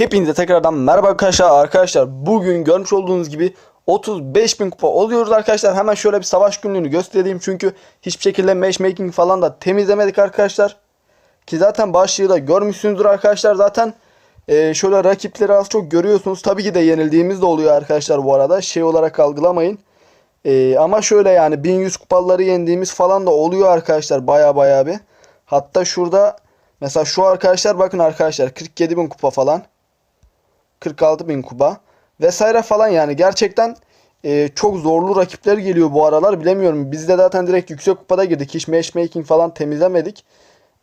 Hepinize tekrardan merhaba arkadaşlar. Arkadaşlar bugün görmüş olduğunuz gibi 35 bin kupa oluyoruz arkadaşlar. Hemen şöyle bir savaş günlüğünü göstereyim. Çünkü hiçbir şekilde matchmaking falan da temizlemedik arkadaşlar. Ki zaten başlığı da görmüşsünüzdür arkadaşlar. Zaten e, şöyle rakipleri az çok görüyorsunuz. Tabii ki de yenildiğimiz de oluyor arkadaşlar bu arada. Şey olarak algılamayın. E, ama şöyle yani 1100 kupaları yendiğimiz falan da oluyor arkadaşlar. Baya baya bir. Hatta şurada mesela şu arkadaşlar bakın arkadaşlar 47 bin kupa falan. 46 bin kupa vesaire falan yani gerçekten e, çok zorlu rakipler geliyor bu aralar bilemiyorum. Biz de zaten direkt yüksek kupada girdik. Hiç matchmaking falan temizlemedik.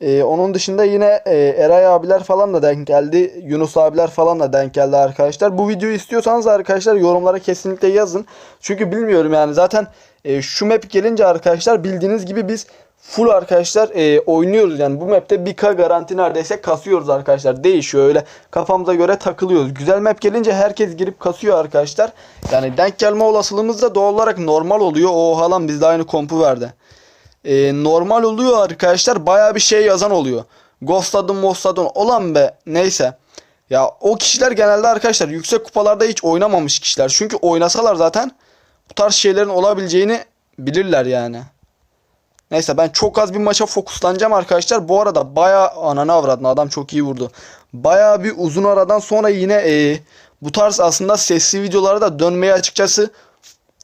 E, onun dışında yine e, Eray abiler falan da denk geldi. Yunus abiler falan da denk geldi arkadaşlar. Bu videoyu istiyorsanız arkadaşlar yorumlara kesinlikle yazın. Çünkü bilmiyorum yani zaten e, şu map gelince arkadaşlar bildiğiniz gibi biz full arkadaşlar e, oynuyoruz. Yani bu map'te 1K garanti neredeyse kasıyoruz arkadaşlar. Değişiyor öyle kafamıza göre takılıyoruz. Güzel map gelince herkes girip kasıyor arkadaşlar. Yani denk gelme olasılığımız da doğal olarak normal oluyor. Oha lan bizde aynı kompu verdi. E, normal oluyor arkadaşlar. Baya bir şey yazan oluyor. Ghostladın mostladın olan be neyse. Ya o kişiler genelde arkadaşlar yüksek kupalarda hiç oynamamış kişiler. Çünkü oynasalar zaten bu tarz şeylerin olabileceğini bilirler yani. Neyse ben çok az bir maça fokuslanacağım arkadaşlar. Bu arada baya ananı avradın adam çok iyi vurdu. Baya bir uzun aradan sonra yine e, bu tarz aslında sesli videolara da dönmeyi açıkçası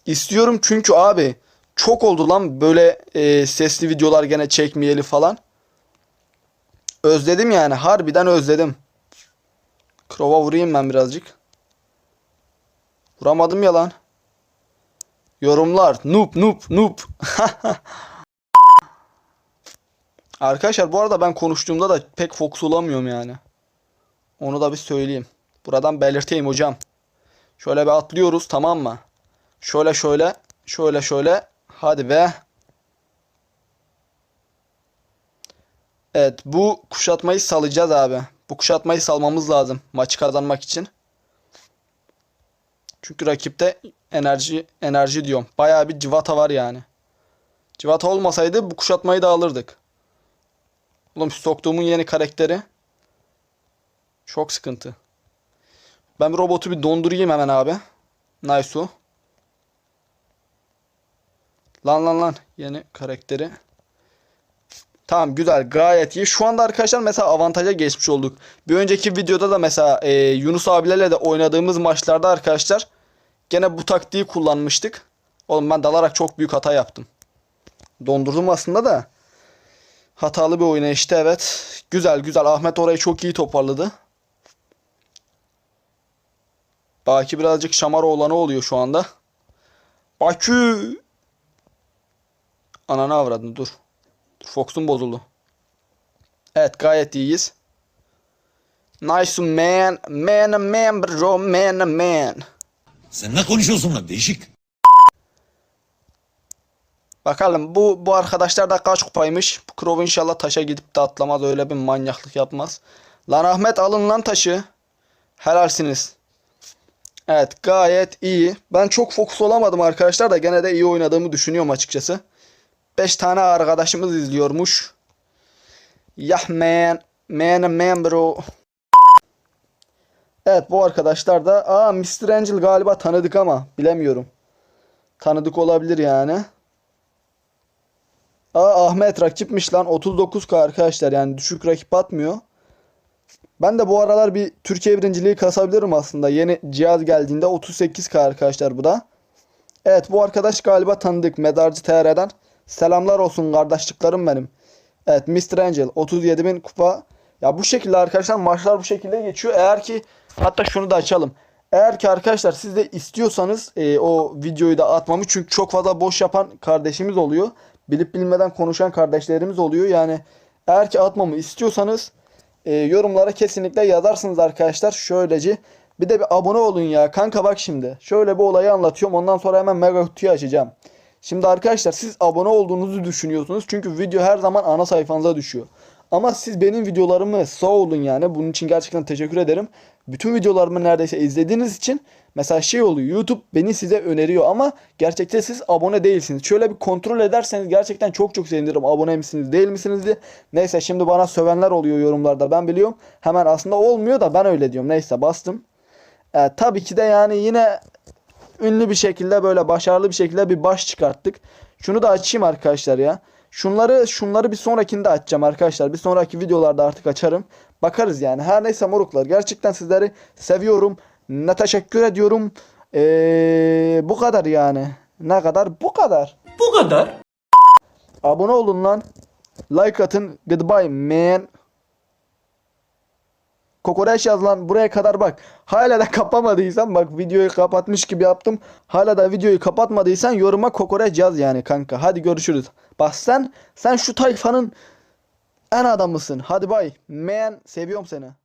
istiyorum. Çünkü abi çok oldu lan böyle e, sesli videolar gene çekmeyeli falan. Özledim yani harbiden özledim. Krova vurayım ben birazcık. Vuramadım ya lan. Yorumlar. Noob noob noob. Arkadaşlar bu arada ben konuştuğumda da pek fokus olamıyorum yani. Onu da bir söyleyeyim. Buradan belirteyim hocam. Şöyle bir atlıyoruz tamam mı? Şöyle şöyle. Şöyle şöyle. Hadi be. Evet bu kuşatmayı salacağız abi. Bu kuşatmayı salmamız lazım maçı kazanmak için. Çünkü rakipte enerji enerji diyorum. Bayağı bir civata var yani. Civata olmasaydı bu kuşatmayı da alırdık. Oğlum soktuğumun yeni karakteri. Çok sıkıntı. Ben bir robotu bir dondurayım hemen abi. O. Lan lan lan. Yeni karakteri. Tamam güzel gayet iyi. Şu anda arkadaşlar mesela avantaja geçmiş olduk. Bir önceki videoda da mesela e, Yunus abilerle de oynadığımız maçlarda arkadaşlar gene bu taktiği kullanmıştık. Oğlum ben dalarak çok büyük hata yaptım. Dondurdum aslında da. Hatalı bir oynayıştı evet. Güzel güzel. Ahmet orayı çok iyi toparladı. Baki birazcık şamar oğlanı oluyor şu anda. Bakü. Ananı avradını. Dur Fox'un bozuldu. Evet gayet iyiyiz. Nice man. Man a man bro. Man a man. Sen ne konuşuyorsun lan değişik. Bakalım bu bu arkadaşlar da kaç kupaymış. Bu Krov inşallah taşa gidip de atlamaz. Öyle bir manyaklık yapmaz. Lan Ahmet alın lan taşı. Helalsiniz. Evet gayet iyi. Ben çok fokus olamadım arkadaşlar da gene de iyi oynadığımı düşünüyorum açıkçası. 5 tane arkadaşımız izliyormuş. Yah man. Man man bro. Evet bu arkadaşlar da aa Mr. Angel galiba tanıdık ama bilemiyorum. Tanıdık olabilir yani. Aa Ahmet rakipmiş lan 39k arkadaşlar yani düşük rakip atmıyor. Ben de bu aralar bir Türkiye birinciliği kasabilirim aslında. Yeni cihaz geldiğinde 38k arkadaşlar bu da. Evet bu arkadaş galiba tanıdık Medarcı TR'den. Selamlar olsun kardeşliklerim benim. Evet Mr. Angel 37.000 kupa. Ya bu şekilde arkadaşlar maçlar bu şekilde geçiyor. Eğer ki hatta şunu da açalım. Eğer ki arkadaşlar siz de istiyorsanız e, o videoyu da atmamı çünkü çok fazla boş yapan kardeşimiz oluyor. Bilip bilmeden konuşan kardeşlerimiz oluyor. Yani eğer ki atmamı istiyorsanız e, yorumlara kesinlikle yazarsınız arkadaşlar. Şöylece bir de bir abone olun ya. Kanka bak şimdi. Şöyle bir olayı anlatıyorum. Ondan sonra hemen mega kutuyu açacağım. Şimdi arkadaşlar siz abone olduğunuzu düşünüyorsunuz. Çünkü video her zaman ana sayfanıza düşüyor. Ama siz benim videolarımı sağ olun yani. Bunun için gerçekten teşekkür ederim. Bütün videolarımı neredeyse izlediğiniz için mesela şey oluyor. YouTube beni size öneriyor ama gerçekten siz abone değilsiniz. Şöyle bir kontrol ederseniz gerçekten çok çok sevinirim. Abone misiniz değil misiniz diye. Neyse şimdi bana sövenler oluyor yorumlarda ben biliyorum. Hemen aslında olmuyor da ben öyle diyorum. Neyse bastım. Ee, tabii ki de yani yine ünlü bir şekilde böyle başarılı bir şekilde bir baş çıkarttık. Şunu da açayım arkadaşlar ya. Şunları şunları bir sonrakinde açacağım arkadaşlar. Bir sonraki videolarda artık açarım. Bakarız yani. Her neyse moruklar. Gerçekten sizleri seviyorum. Ne teşekkür ediyorum. Ee, bu kadar yani. Ne kadar? Bu kadar. Bu kadar. Abone olun lan. Like atın. Goodbye man. Kokoreç yaz lan buraya kadar bak. Hala da kapamadıysan bak videoyu kapatmış gibi yaptım. Hala da videoyu kapatmadıysan yoruma kokoreç yaz yani kanka. Hadi görüşürüz. Bak sen sen şu tayfanın en adamısın. Hadi bay. Man seviyorum seni.